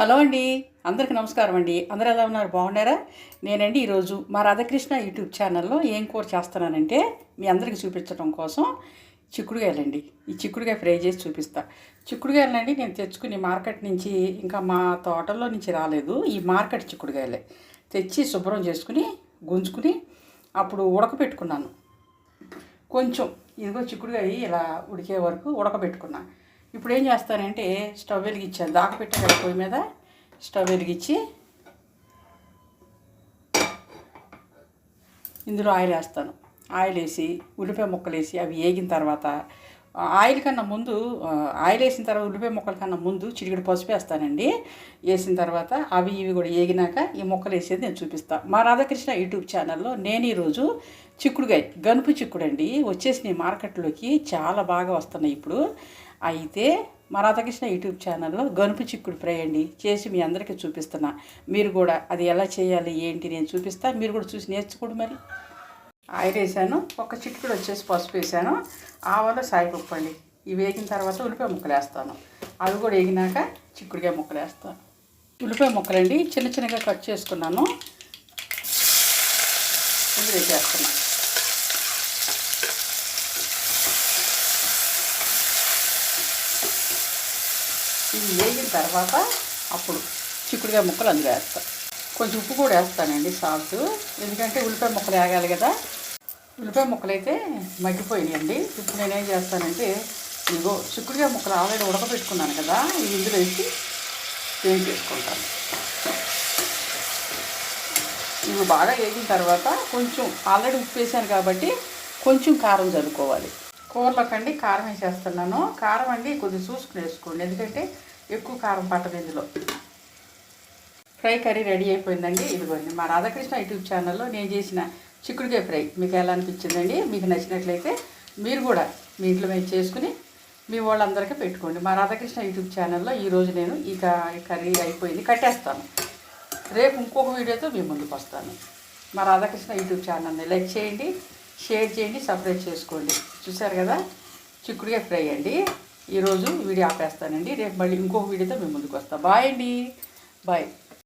Hello అండి. అందరికీ నమస్కారం అండి. అందరూ ఎలా ఉన్నారు? బాగున్నారా? నేనండి ఈరోజు మా రాధాకృష్ణ యూట్యూబ్ ఛానల్లో ఏం కూర చేస్తున్నానంటే మీ అందరికీ చూపించడం కోసం చిక్కుడుకాయలండి. ఈ చిక్కుడుకాయ ఫ్రై చేసి చూపిస్తా. చిక్కుడుకాయలండి నేను తెచ్చుకుని మార్కెట్ నుంచి ఇంకా మా తోటలో నుంచి రాలేదు. ఈ మార్కెట్ చిక్కుడుకాయలే. తెచ్చి శుభ్రం చేసుకుని గుంజుకుని అప్పుడు ఉడకబెట్టుకున్నాను కొంచెం ఇదిగో చిక్కుడుకాయ ఇలా ఉడికే వరకు ఉడకబెట్టుకున్నాను ఇప్పుడు ఏం చేస్తానంటే స్టవ్ వెలిగించాను దాకా పెట్టాను పొయ్యి మీద. స్టవ్ వెలిగించి ఇందులో ఆయిల్ వేస్తాను. ఆయిల్ వేసి ఉల్లిపాయ ముక్కలు వేసి అవి వేగిన తర్వాత ఆయిల్ కన్నా ముందు ఆయిల్ వేసిన తర్వాత ఉల్లిపాయ ముక్కల కన్నా ముందు చిటికెడు పసుపు వేస్తానండి. వేసిన తర్వాత అవి ఇవి కూడా వేగినాక ఈ ముక్కలు వేసేది నేను చూపిస్తాను మా రాధాకృష్ణ యూట్యూబ్ ఛానల్లో నేను ఈరోజు చిక్కుడుగాయ గనుపు చిక్కుడు అండి వచ్చేసినాయి మార్కెట్లోకి చాలా బాగా వస్తున్నాయి ఇప్పుడు. అయితే మా రాధాకృష్ణ యూట్యూబ్ ఛానల్లో గనుపు చిక్కుడు ఫ్రై అండి చేసి మీ అందరికీ చూపిస్తున్నా. మీరు కూడా అది ఎలా చేయాలి ఏంటి నేను చూపిస్తా. మీరు కూడా చూసి నేర్చుకోండి మరి. ఆయిల్ వేసాను. ఒక చిటికెడు వచ్చేసి పసుపు వేసాను. ఆవాలు సాయిపప్పు అండి. ఇవి వేగిన తర్వాత ఉల్లిపాయ ముక్కలు వేస్తాను. అవి కూడా వేగినాక చిక్కుడుకాయ ముక్కలు వేస్తాను. ఉల్లిపాయ ముక్కలండి చిన్న చిన్నగా కట్ చేసుకున్నాను. ఇందులో వేసేస్తున్నాను. ఇవి వేగిన తర్వాత అప్పుడు చిక్కుడుకాయ ముక్కలు అందులో వేస్తాను కొంచెం ఉప్పు కూడా వేస్తానండి సాల్ట్. ఎందుకంటే ఉల్లిపాయ ముక్కలు వేగాలి కదా. ఉల్లిపాయ ముక్కలు అయితే మగ్గిపోయినాయండి. ఇప్పుడు నేనేం చేస్తానంటే ఇదిగో చిక్కుడుకాయ ముక్కలు ఆల్రెడీ ఉడకబెట్టుకున్నాను కదా ఇవి ఇందులో వేసి వేయించేసుకుంటాను ఇవి బాగా వేగిన తర్వాత కొంచెం ఆల్రెడీ ఉప్పు వేసాను కాబట్టి కొంచెం కారం చల్లుకోవాలి కూరలోకండి కారం వేసేస్తున్నాను. కారం అండి కొద్దిగా చూసుకుని వేసుకోండి. ఎందుకంటే ఎక్కువ కారం పట్టదు ఇందులో. ఫ్రై కర్రీ రెడీ అయిపోయిందండి. ఇదిగోండి మా రాధాకృష్ణ యూట్యూబ్ ఛానల్లో నేను చేసిన చిక్కుడుకాయ ఫ్రై. మీకు ఎలా అనిపించిందండి? మీకు నచ్చినట్లయితే మీరు కూడా మీ ఇంట్లో మేము చేసుకుని మీ వాళ్ళందరికీ పెట్టుకోండి. మా రాధాకృష్ణ యూట్యూబ్ ఛానల్లో ఈరోజు నేను ఈ ఈ కర్రీ అయిపోయింది. కట్టేస్తాను. రేపు ఇంకొక వీడియోతో మీ ముందుకు వస్తాను. మా రాధాకృష్ణ యూట్యూబ్ ఛానల్ని లైక్ చేయండి. షేర్ చేయండి సబ్స్క్రైబ్ చేసుకోండి. చూశారు కదా? చిక్కుడుగా ఫ్రై అండి. ఈరోజు వీడియో ఆపేస్తానండి. రేపు మళ్ళీ ఇంకొక వీడియోతో మేము ముందుకు వస్తాం. బాయ్ అండి. బాయ్.